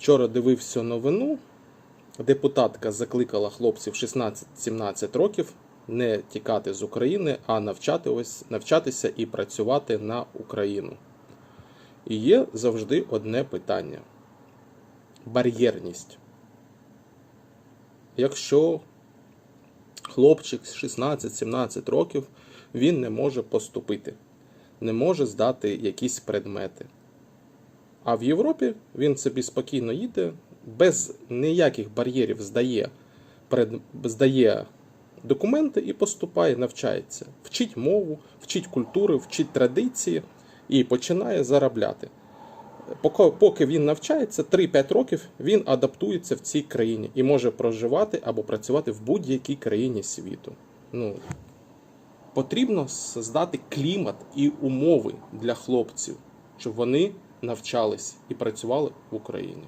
Вчора дивився новину. Депутатка закликала хлопців 16-17 років не тікати з України, а навчати навчатися і працювати на Україну. І є завжди одне питання: бар'єрність. Якщо хлопчик з 16-17 років він не може поступити, не може здати якісь предмети. А в Європі він собі спокійно їде, без ніяких бар'єрів здає, здає документи і поступає, навчається. Вчить мову, вчить культури, вчить традиції і починає заробляти. Поки, він навчається, 3-5 років він адаптується в цій країні і може проживати або працювати в будь-якій країні світу. Ну, потрібно создати клімат і умови для хлопців, щоб вони навчались і працювали в Україні.